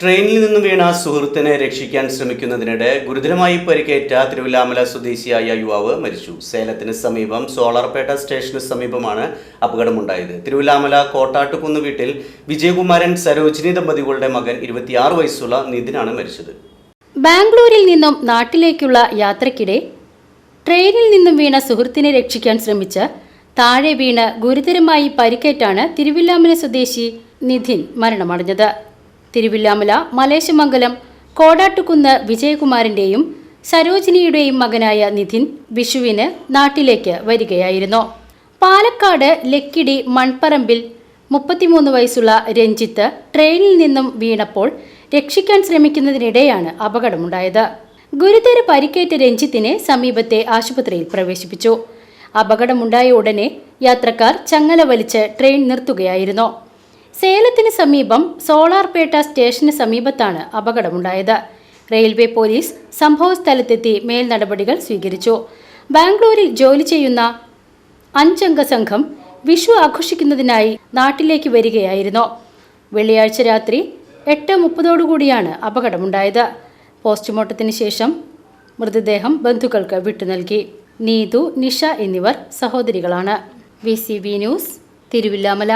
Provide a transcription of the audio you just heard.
ട്രെയിനിൽ നിന്നും വീണ സുഹൃത്തിനെ രക്ഷിക്കാൻ ശ്രമിക്കുന്നതിനിടെ ഗുരുതരമായി പരിക്കേറ്റ തിരുവില്ലാമല സ്വദേശിയായ യുവാവ് മരിച്ചു. സേലത്തിന് സമീപം സോളാർപേട്ട സ്റ്റേഷന് സമീപമാണ് അപകടമുണ്ടായത്. തിരുവില്ലാമല കോട്ടാട്ടുകുന്ന് വീട്ടിൽ വിജയകുമാരൻ സരോജിനി ദമ്പതികളുടെ മകൻ ഇരുപത്തിയാറ് വയസ്സുള്ള നിതിനാണ് മരിച്ചത്. ബാംഗ്ലൂരിൽ നിന്നും നാട്ടിലേക്കുള്ള യാത്രക്കിടെ ട്രെയിനിൽ നിന്നും വീണ സുഹൃത്തിനെ രക്ഷിക്കാൻ ശ്രമിച്ച താഴെ വീണ് ഗുരുതരമായി പരിക്കേറ്റാണ് തിരുവില്ലാമല സ്വദേശി നിധിൻ മരണമടഞ്ഞത്. തിരുവില്ലാമല മലേശമംഗലം കോടാട്ടുകുന്ന് വിജയകുമാറിന്റെയും സരോജിനിയുടെയും മകനായ നിധിൻ വിഷുവിന് നാട്ടിലേക്ക് വരികയായിരുന്നു. പാലക്കാട് ലക്കിടി മൺപറമ്പിൽ മുപ്പത്തിമൂന്ന് വയസ്സുള്ള രഞ്ജിത്ത് ട്രെയിനിൽ നിന്നും വീണപ്പോൾ രക്ഷിക്കാൻ ശ്രമിക്കുന്നതിനിടെയാണ് അപകടമുണ്ടായത്. ഗുരുതര പരിക്കേറ്റ രഞ്ജിത്തിനെ സമീപത്തെ ആശുപത്രിയിൽ പ്രവേശിപ്പിച്ചു. അപകടമുണ്ടായ ഉടനെ യാത്രക്കാർ ചങ്ങല വലിച്ച് ട്രെയിൻ നിർത്തുകയായിരുന്നു. സേലത്തിന് സമീപം സോളാർപേട്ട സ്റ്റേഷന് സമീപത്താണ് അപകടമുണ്ടായത്. റെയിൽവേ പോലീസ് സംഭവസ്ഥലത്തെത്തി മേൽ നടപടികൾ സ്വീകരിച്ചു. ബാംഗ്ലൂരിൽ ജോലി ചെയ്യുന്ന അഞ്ചംഗ സംഘം വിഷു ആഘോഷിക്കുന്നതിനായി നാട്ടിലേക്ക് വരികയായിരുന്നു. വെള്ളിയാഴ്ച രാത്രി എട്ട് മുപ്പതോടുകൂടിയാണ് അപകടമുണ്ടായത്. പോസ്റ്റ്മോർട്ടത്തിന് ശേഷം മൃതദേഹം ബന്ധുക്കൾക്ക് വിട്ടു നൽകി. നീതു നിഷ എന്നിവർ സഹോദരികളാണ്. V news Thiruvilwamala.